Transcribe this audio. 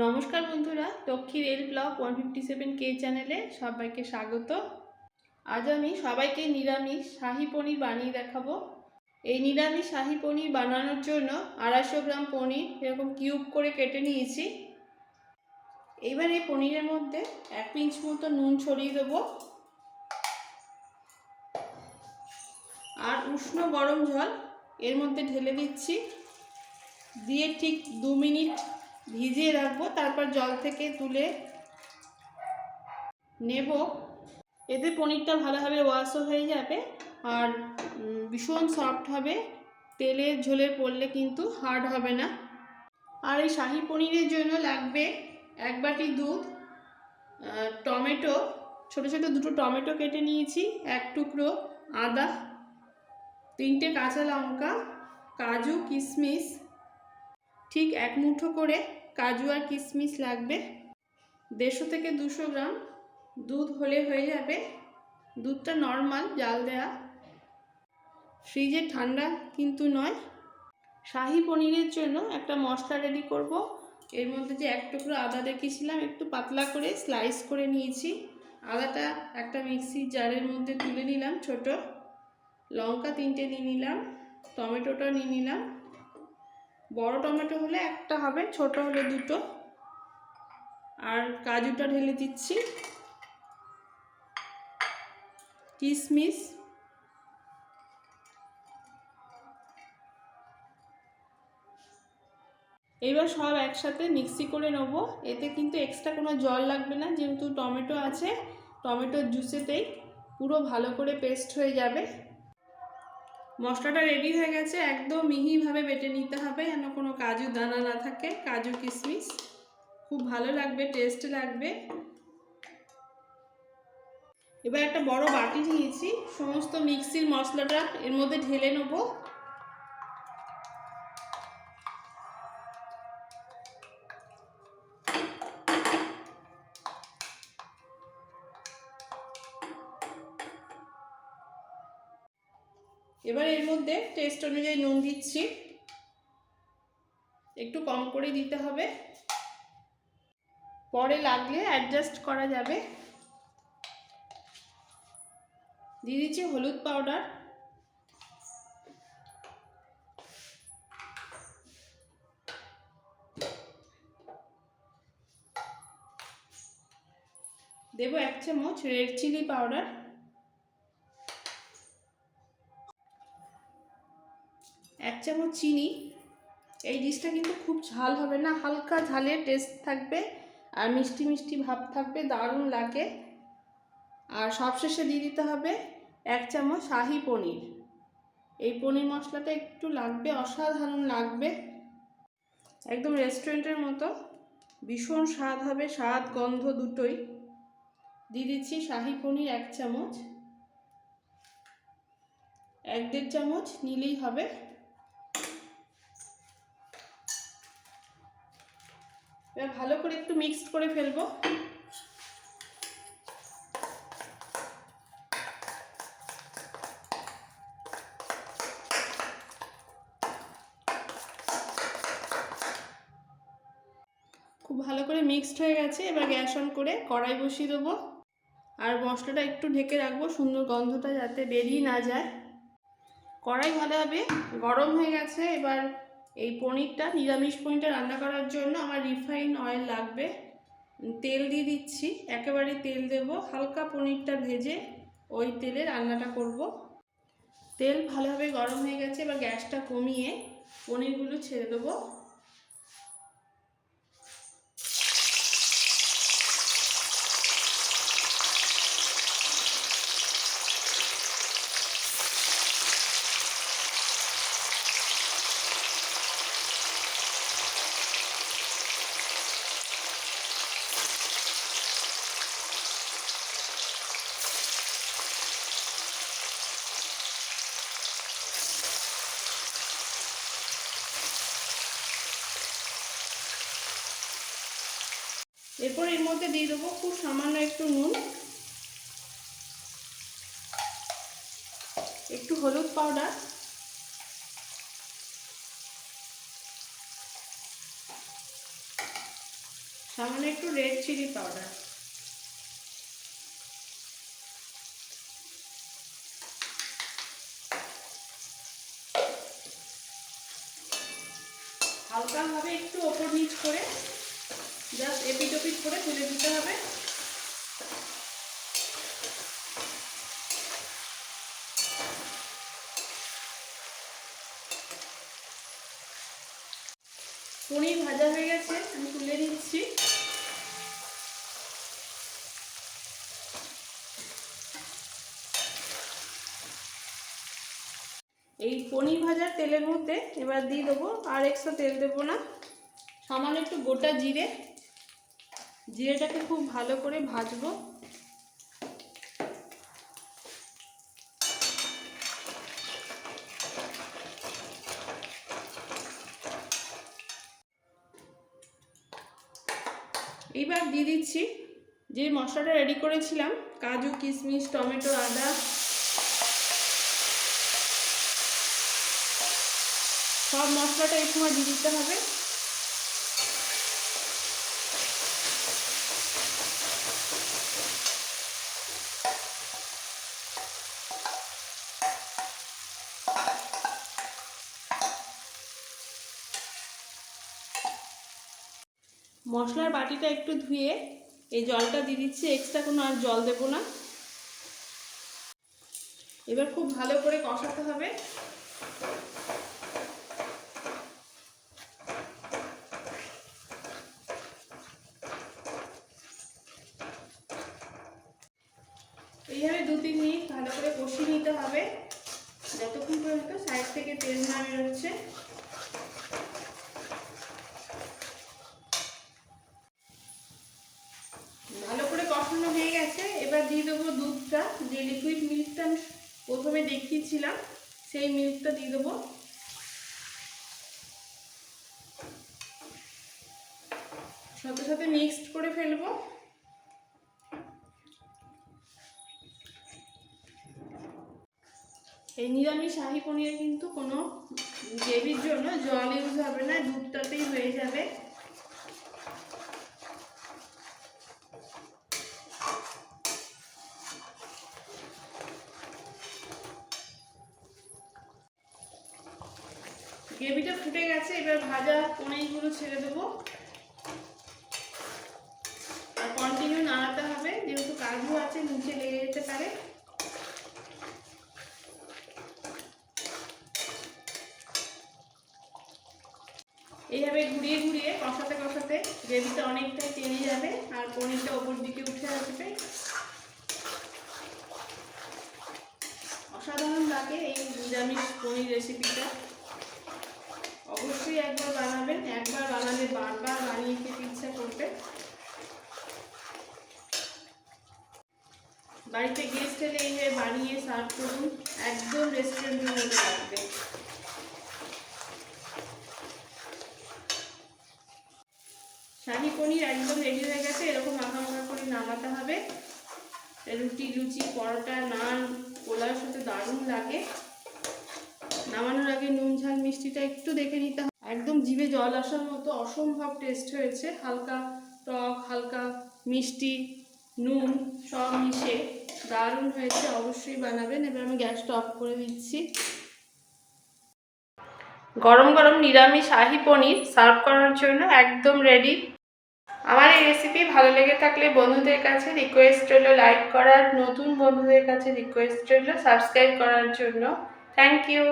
নমস্কার বন্ধুরা, Lakshmi rail blog one fifty seven K চ্যানেলে সবাইকে স্বাগত। আজ আমি সবাইকে নিরামিষ শাহি পনির বানিয়ে দেখাবো। এই নিরামিষ শাহি পনির বানানোর জন্য আড়াইশো গ্রাম পনির এরকম কিউব করে কেটে নিয়েছি। এইবার এই পনিরের মধ্যে এক পিঞ্চ মতো নুন ছড়িয়ে দেবো। আর উষ্ণ গরম জল এর মধ্যে ঢেলে দিচ্ছি। দিয়ে ঠিক দু মিনিট ভিজিয়ে রাখব, তারপর জল থেকে তুলে নেব। এতে পনিরটা ভালোভাবে ওয়াশও হয়ে যাবে আর ভীষণ সফট হবে। তেলে ঝোলে পড়লে কিন্তু হার্ড হবে না। আর এই শাহি পনিরের জন্য লাগবে এক বাটি দুধ টমেটো। ছোট ছোট দুটো টমেটো কেটে নিয়েছি, এক টুকরো আদা, তিনটে কাঁচা লঙ্কা, কাজু কিশমিশ ঠিক এক মুঠো করে কাজু আর কিশমিশ লাগবে। দেড়শো থেকে দুশো গ্রাম দুধ হলে হয়ে যাবে। দুধটা নর্মাল জাল দেয়া। ফ্রিজে ঠান্ডা কিন্তু নয়। শাহি পনিরের জন্য একটা মশলা রেডি করব। এর মধ্যে যে এক টুকরো আদা রেখেছিলাম একটু পাতলা করে স্লাইস করে নিয়েছি। আদাটা একটা মিক্সির জারের মধ্যে তুলে নিলাম ছোট। লঙ্কা তিনটে নিয়ে নিলাম, টমেটোটা নিয়ে নিলাম। বড় টমেটো হলে একটা হবে, ছোট হলে দুটো। আর কাজুটা ঢেলে দিচ্ছি। কিশমিশ এবার সব একসাথে মিক্সি করে নেব। এতে কিন্তু এক্সট্রা কোনো জল লাগবে না, যেহেতু টমেটো আছে, টমেটোর জুসেতেই পুরো ভালো করে পেস্ট হয়ে যাবে। মশলাটা রেডি হয়ে গেছে, একদম মিহিভাবে বেটে নিতে হবে, যেন কোনো কাজু দানা না থাকে, কাজু কিশমিশ। খুব ভালো লাগবে টেস্ট লাগবে। এবার একটা বড় বাটি নিয়েছি, সমস্ত মিক্সির মশলাটা এর মধ্যে ঢেলে নেব। এবার এর মধ্যে টেস্ট অনুযায়ী নুন দিচ্ছি। একটু কম করে দিতে হবে। পরে লাগলে অ্যাডজাস্ট করা যাবে। দিয়ে দিচ্ছি হলুদ পাউডার দেবো এক চামচ রেড চিলি পাউডার এক চামচ চিনি। এই ডিশটা কিন্তু খুব ঝাল হবে না, হালকা ঝালের টেস্ট থাকবে আর মিষ্টি মিষ্টি ভাব থাকবে, দারুণ লাগে। আর সবশেষে দিয়ে দিতে হবে এক চামচ শাহি পনির। এই পনির মশলাটা একটু লাগবে, অসাধারণ লাগবে। একদম রেস্টুরেন্টের মতো। ভীষণ স্বাদ হবে, স্বাদ, গন্ধ দুটোই। দিয়ে দিচ্ছি শাহি পনির এক চামচ। এক দেড় চামচ নিলেই হবে। এবার ভালো করে একটু মিক্সড করে ফেলব। খুব ভালো করে মিক্সড হয়ে গেছে, এবার গ্যাস অন করে কড়াই বসিয়ে দেবো। আর মশলাটা একটু ঢেকে রাখব, সুন্দর গন্ধটা যাতে বেরিয়ে না যায়। কড়াই ভালোভাবে গরম হয়ে গেছে, এবার এই পনিরটা নিরামিষ পনিরটা রান্না করার জন্য আমার রিফাইন অয়েল লাগবে। তেল দিয়ে দিচ্ছি। একেবারে তেল দেব। হালকা পনিরটা ভেজে ওই তেলে রান্নাটা করব। তেল ভালোভাবে গরম হয়ে গেছে, এবার গ্যাসটা কমিয়ে পনিরগুলো ছেড়ে দেবো। এরপর এর মধ্যে দিয়ে দেবো খুব সামান্য একটু নুন। একটু হলুদ পাউডার সামান্য একটু রেড চিলি পাউডার হালকাভাবে একটু ওপর নিচ করে জাস্ট এপিট ওপিট করে তুলে দিতে হবে। পনির ভাজা হয়ে গেছে, আমি তুলে নিচ্ছি। এই পনির ভাজার তেলের মধ্যে এবার দিয়ে দেবো, আর এক্সট্রা তেল দেবো না। সামান্য একটু গোটা জিরে। জিরেটাকে খুব ভালো করে ভাজবো। এইবার দিয়ে দিচ্ছি যে মশলাটা রেডি করেছিলাম, কাজু, কিশমিশ, টমেটো, আদা। সব মশলাটা এই সময় দিয়ে দিতে হবে। মশলার বাটিটা একটু ধুয়ে এই জলটা দিয়ে দিচ্ছি। এক্সট্রা কোনো আর জল দেবো না। এবার খুব ভালো করে কষাতে হবে। এইভাবে দু তিন মিনিট ভালো করে কষিয়ে নিতে হবে। যতক্ষণ পর্যন্ত সাইড থেকে তেল না বেরোচ্ছে ভালো করে কষানো হয়ে গেছে এবার দিয়ে দেবো দুধটা, যে লিকুইড মিল্কটা আমি প্রথমে দেখিয়েছিলাম, সেই মিল্কটা দিয়ে দেবো। সাথে সাথে মিক্সড করে ফেলব। এই নিরামিষ শাহি পনিরে কিন্তু কোনো গ্রেভির জন্য জল ইউজ হবে না, দুধটাতেই হয়ে যাবে গ্রেভিটা ফুটে গেছে এবার ভাজা, পনিরগুলো ছেড়ে দেবো। আর কন্টিনিউ নাড়াতে হবে, যেহেতু কাজু আছে, নিচে লেগে যেতে পারে। এইভাবে ঘুরিয়ে ঘুরিয়ে, কষাতে কষাতে গ্রেভিটা অনেকটাই টেনে যাবে আর পনিরটা ওপর দিকে উঠে আসবে। অসাধারণ লাগে এই নিরামিষ পনির রেসিপিটা অবশ্যই একবার বানাবেন একবার বানালে বারবার বানিয়ে খেতে ইচ্ছা করবে বাড়িতে গেস্ট এলে এইভাবে বানিয়ে সার্ভ করুন, একদম রেস্টুরেন্টের মতো লাগবে। শাহি পনির একদম রেডি হয়ে গেছে, এরকম মাখা মাখা করে নামাতে হবে। রুটি, লুচি, পরোটা, নান পোলার সাথে দারুণ লাগে। নামানোর আগে নুন, ঝাল, মিষ্টিটা একটু দেখে নিতে হবে। একদম জিভে জল আসার মতো অসম্ভব টেস্ট হয়েছে। হালকা টক, হালকা মিষ্টি, নুন, সব মিশে দারুণ হয়েছে, অবশ্যই বানাবেন। এবার আমি গ্যাসটা অফ করে দিচ্ছি। গরম গরম নিরামিষ শাহী পনির সার্ভ করার জন্য একদম রেডি আমার এই রেসিপি ভালো লেগে থাকলে বন্ধুদের কাছে রিকোয়েস্ট রইল লাইক করার, নতুন বন্ধুদের কাছে রিকোয়েস্ট রইল সাবস্ক্রাইব করার জন্য। Thank you